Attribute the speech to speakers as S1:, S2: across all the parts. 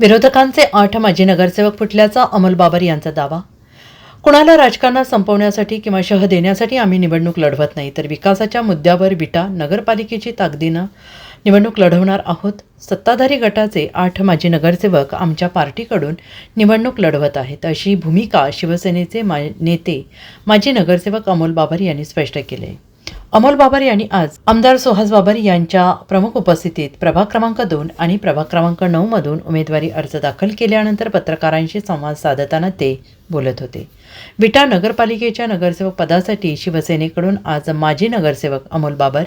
S1: विरोधकांचे आठ माजी नगरसेवक फुटल्याचा अमोल बाबर यांचा दावा. कुणाला राजकारणात संपवण्यासाठी किंवा शह देण्यासाठी आम्ही निवडणूक लढवत नाही तर विकासाच्या मुद्द्यावर विटा नगरपालिकेची ताकदीनं निवडणूक लढवणार आहोत. सत्ताधारी गटाचे आठ माजी नगरसेवक आमच्या पार्टीकडून निवडणूक लढवत आहेत. अशी भूमिका शिवसेनेचे मा नेते माजी नगरसेवक अमोल बाबर यांनी स्पष्ट केले. अमोल बाबर यांनी आज आमदार सुहास बाबर यांच्या प्रमुख उपस्थितीत प्रभाग क्रमांक दोन आणि प्रभाग क्रमांक नऊ मधून उमेदवारी अर्ज दाखल केल्यानंतर पत्रकारांशी संवाद साधताना ते बोलत होते. विटा नगरपालिकेच्या नगरसेवक पदासाठी शिवसेनेकडून आज माजी नगरसेवक अमोल बाबर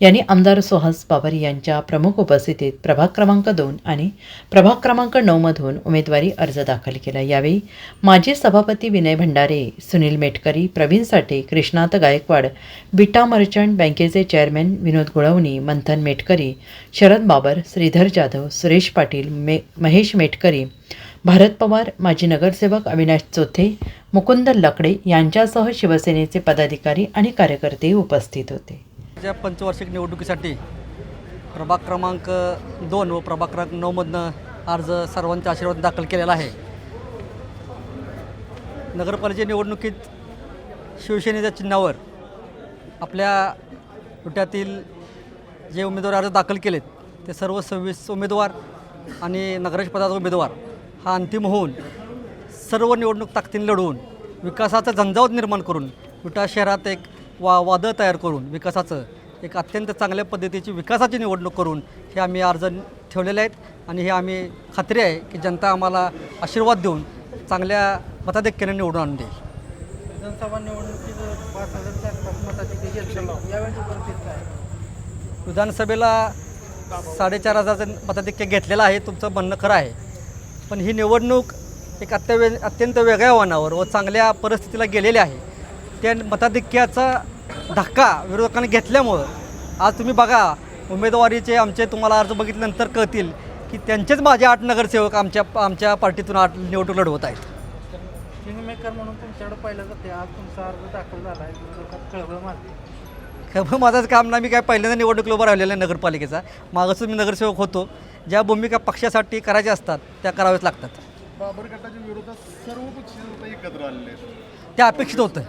S1: यांनी आमदार सुहास बाबर यांच्या प्रमुख उपस्थितीत प्रभाग क्रमांक दोन आणि प्रभाग क्रमांक नऊमधून उमेदवारी अर्ज दाखल केला. यावेळी माजी सभापती विनय भंडारे सुनील मेटकरी प्रवीण साठे कृष्णात गायकवाड विटा मर्चंट बँकेचे चेअरमॅन विनोद गुळवणी मंथन मेटकरी शरद बाबर श्रीधर जाधव सुरेश पाटील मे महेश मेटकरी भारत पवार माजी नगरसेवक अविनाश चोथे मुकुंद लकडे यांच्यासह शिवसेनेचे पदाधिकारी आणि कार्यकर्ते उपस्थित होते.
S2: ज्या पंचवार्षिक निवडणुकीसाठी प्रभाग क्रमांक दोन व प्रभाग क्रमांक नऊमधनं अर्ज सर्वांच्या आशीर्वाद दाखल केलेला आहे. नगरपालिका निवडणुकीत शिवसेनेच्या चिन्हावर आपल्या विट्यातील जे उमेदवार अर्ज दाखल केलेत ते सर्व सव्वीस उमेदवार आणि नगराध्यक्ष पदाचा उमेदवार हा अंतिम होऊन सर्व निवडणूक ताकदीने लढवून विकासाचं झंझावत निर्माण करून विटा शहरात एक वा वादळ तयार करून विकासाचं एक अत्यंत चांगल्या पद्धतीची विकासाची निवडणूक करून हे आम्ही अर्ज ठेवलेले आहेत आणि हे आम्ही खात्री आहे की जनता आम्हाला आशीर्वाद देऊन चांगल्या मताधिक्याने निवडून आणून देईल.
S3: विधानसभा निवडणुकीत
S2: विधानसभेला साडेचार हजारचं मताधिक्य घेतलेलं आहे तुमचं म्हणणं खरं आहे. पण ही निवडणूक एक अत्यवे अत्यंत वेगळ्या वळणावर व चांगल्या परिस्थितीला गेलेली आहे. त्या मताधिक्याचा धक्का विरोधकांनी घेतल्यामुळं आज तुम्ही बघा उमेदवारीचे आमचे तुम्हाला अर्ज बघितल्यानंतर कळतील की त्यांचेच माझे आठ नगरसेवक आमच्या आमच्या पार्टीतून आठ निवडणूक लढवत आहेत.
S3: किंगमेकर म्हणून तुमच्याकडे पाहिलं जाते आज तुमचा अर्ज दाखल झाला आहे. कळवळ
S2: खरं माझंच काम नाही. मी काय पहिल्यांदा निवडणूक उभं राहिलेलं आहे नगरपालिकेचा. मागचं मी नगरसेवक होतो. ज्या भूमिका पक्षासाठी करायच्या असतात त्या कराव्याच लागतात.
S4: बाबर गटाच्या विरोधात सर्व पक्ष आता एकत्र आलेले आहेत.
S2: ते अपेक्षित होतं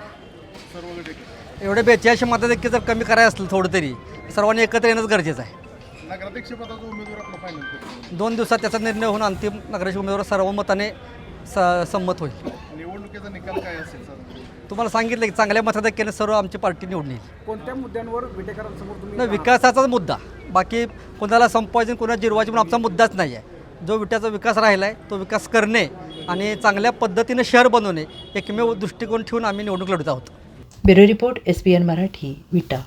S4: सर्व गट एकत्र
S2: एवढे बेचाळीसशे मताधिक्य जर कमी करायचं असलं थोडं तरी सर्वांनी एकत्र येणंच गरजेचं आहे.
S4: नगराध्यक्ष पदाचा उमेदवार आपला फायनल करतो.
S2: दोन दिवसात त्याचा निर्णय होऊन अंतिम नगराध्यक्ष उमेदवार सर्वमताने स संमत होईल.
S4: निवडणुकीचा निकाल काय असेल साधारण
S2: तुम्हाला सांगितलं की चांगल्या मताधिक्याने सर्व आमची पार्टी निवडून येईल
S3: कोणत्या मुद्द्यांवर विटेकरांसमोर तुम्ही
S2: नाही विकासाचाच मुद्दा. बाकी कोणाला संपवायचं कोणा जिरवायची पण आमचा मुद्दाच नाही आहे जो विट्याचा विकास राहिला आहे तो विकास करणे आणि चांगल्या पद्धतीने शहर बनवणे एकमेव दृष्टिकोन ठेवून आम्ही निवडणूक लढत आहोत.
S1: Bureau report S P N Marathi Vita.